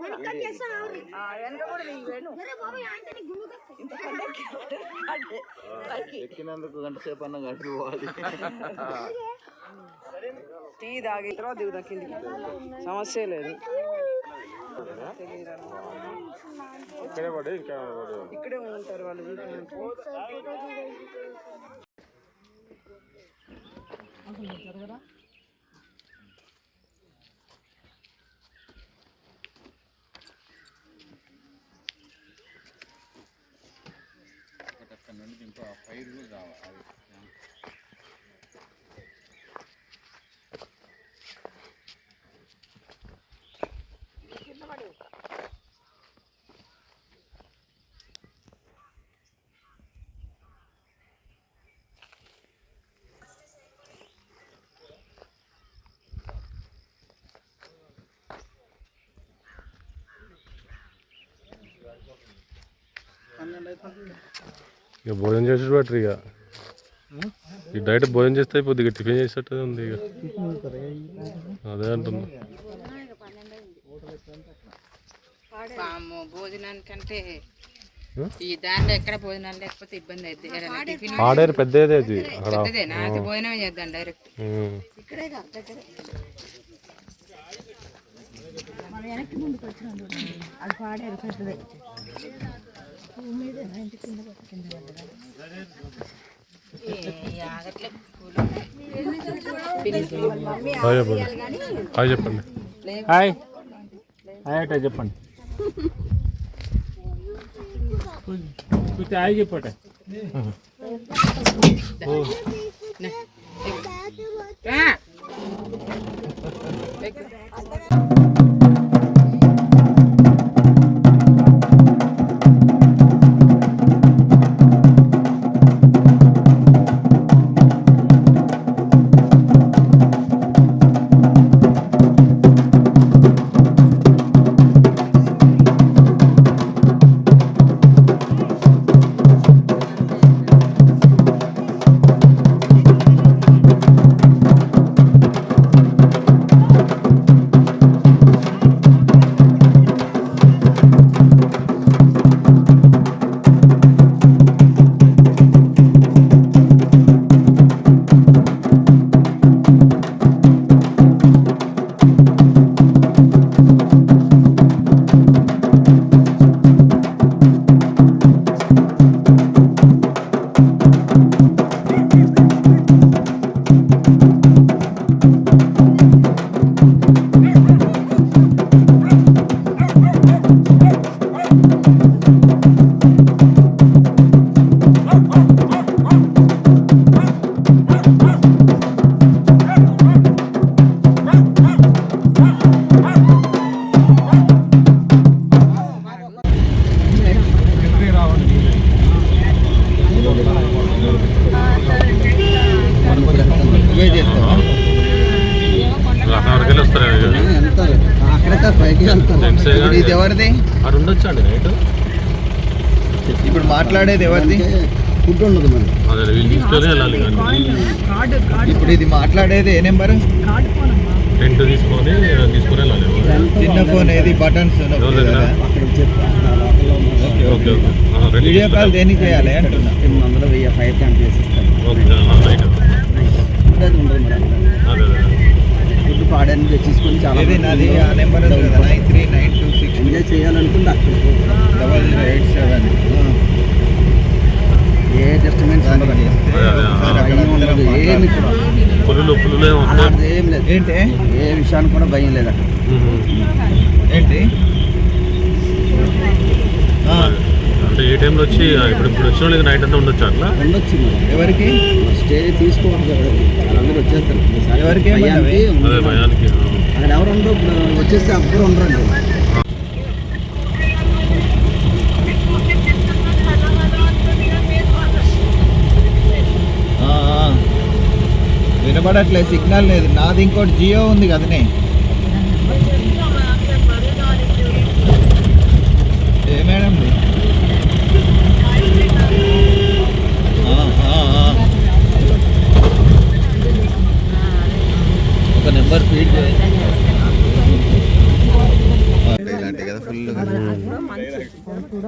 వెనక కూడా నీ వేణు. ఎక్కినందుకు గంట సేపు అన్న పోవాలి. టీ తాగి తర్వాత దిగుదాం కిందికి. సమస్య లేదు. ఇక్కడే పడి ఇంకా ఇక్కడే ఉంటారు వాళ్ళు పైరు రావాలి పన్నెండు అయిపోతుంది. ఇక భోజనం చేసి బెటర్ ఇక. ఈ డైరెక్ట్ భోజనం చేస్తే అయిపోద్ది ఇక టిఫిన్ చేసేటట్టు ఉంది ఇక. అదే అంటున్నా. భోజనానికంటే ఈ దాంట్లో ఎక్కడ భోజనాలు లేకపోతే ఇబ్బంది అయితే పాడేరు పెద్దదే అది భోజనమే చేద్దాం డైరెక్ట్. హాయ్ చెప్పండి హాయ్ చెప్పండి హాయ్ హాయ్ అట చెప్పండి హాయ్ చెప్పట రా. ఎవరిది? అక్కడ ఉండొచ్చు అండి నైట్ ఇప్పుడు మాట్లాడేది ఎవరిది? ఫుడ్ ఉండదు మరి అదే వీళ్ళు తీసుకొని వెళ్ళాలి కానీ. ఇప్పుడు ఇది మాట్లాడేది ఏ నెంబర్? టెంట్ తీసుకొని తీసుకొని వెళ్ళాలి చిన్న ఫోన్ ఏది? Buttons okay okay video call దేనికి చేయాలి అంటున్నా? ఎనిమిది వందలు వెయ్యి ఫైర్ క్యాంప్ ఓకే రైట్ అది ఉండదు మరి అక్కడ. అదే. అదే ఫుడ్ పాడని తెచ్చేసుకొని చాలా number nine three nine two six. Enjoy చేయాలనుకుంటే అక్కడ డబల్ జీరో ఎయిట్ సెవెన్. ఏ ఉండదు. ఏమి అలాంటిది ఏం లేదు. ఏంటి? ఏ విషయానికి కూడా భయం లేదు అక్కడ. ఏంటి? ఏ టైంలో వచ్చి ఇప్పుడు ఇప్పుడు వచ్చిన వాళ్ళకి నైట్ అంతా ఉండొచ్చు అట్లా? ఉండొచ్చు ఎవరికి? స్టే తీసుకోవాలి వాళ్ళందరూ వచ్చేస్తారు. ఎవరికి? అదే. భయానికి. అక్కడ ఎవరు ఉండరు ఇప్పుడు వచ్చేస్తే అప్పుడు ఉండరండి. వినపడట్లేదు సిగ్నల్ లేదు. నాది ఇంకోటి జియో ఉంది కదనే. ఏ మేడం ఒక నెంబర్ ఫీడ్ ఇలాంటి కదా ఫుల్ నీళ్ళు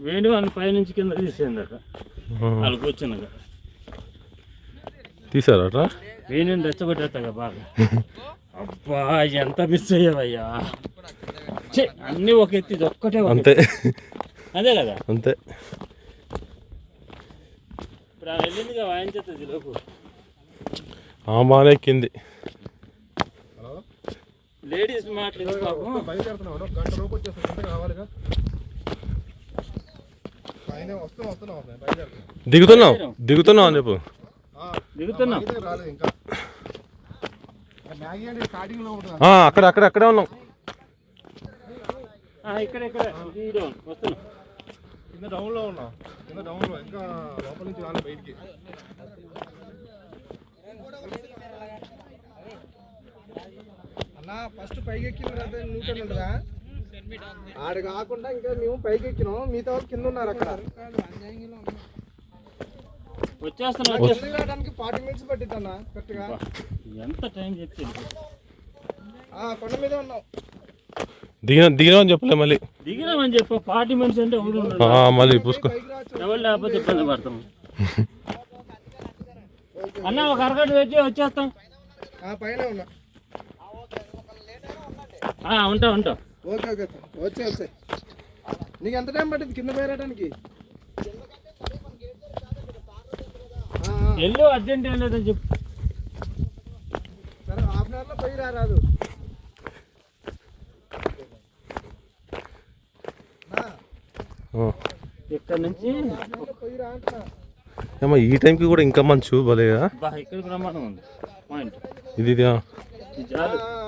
వేణు అని పైనుంచి కింద తీసేయండి అక్క. వాళ్ళు కూర్చున్నాక. తీసారట? వేణుని రెచ్చగొట్టేస్తాగా బాగా. అబ్బా ఎంత మిస్ అయ్యావయ్యా. అన్నీ ఒక ఎత్తి ఒక్కటే ఒక అంతే. అదే కదా? అంతే. ఇప్పుడు వెళ్ళిందిగా వాయించేస్తుంది లోపు. ఆ బాగానే ఎక్కింది లేడీస్ మాటలు పాపం దిగుతున్నావు? దిగుతున్నావు అని చెప్పు. దిగుతున్నాం. ఆ, అక్కడ అక్కడ అక్కడే ఉన్నాం. ఆ, ఇక్కడ ఇక్కడ. ఇదిగో, వస్తున్నాం. కింద డౌన్లో ఉన్నా. కింద డౌన్లో ఇంకా లోపల నుంచి రాలి బయటికి. అన్న ఫస్ట్ పైకి ఎక్కిన తర్వాత ఉండదా ఆడ కాకుండా ఇంకా మేము పైకి ఎక్కినాం. మిగతా వాళ్ళు కింద ఉన్నారు అక్కడ. వచ్చేస్తున్నాం రావడానికి ఫార్టీ మినిట్స్ పట్టిద్ది అన్న కరెక్ట్గా ఎంత టైం చెప్తుంది ఆ, కొండ మీద ఉన్నాం. దిగిన చెప్పలే మళ్ళీ. దిగినామని చెప్పు పార్టీ మనిషి అంటే ఎవరు ఉండరు. ఆ, మళ్ళీ పూసుకో. పైకి రావచ్చు ఎవరు లేకపోతే ఇబ్బంది పడతాం. అన్న ఒక అరగంట వచ్చి వచ్చేస్తాం. ఆ, పైన ఉన్నా. ఆ, ఉంటాం ఉంటాం. ఓకే ఓకే వచ్చే వచ్చే. నీకు ఎంత టైం పట్టింది కింద పోయడానికి ఎల్లు అర్జెంట్ ఏం లేదని చెప్పు. సరే హాఫ్ అన్ అవర్లో పోయి రారాదు ఆ. ఇక్కడ నుంచి? పోయి రా అంటున్నా. ఏమో ఈ టైంకి కూడా ఇంకా మంచు భలేగా? ఇక్కడ బ్రహ్మాండం ఉంది పాయింట్ ఇది ఇది, ఆ. ఇది చాలు. ఆ,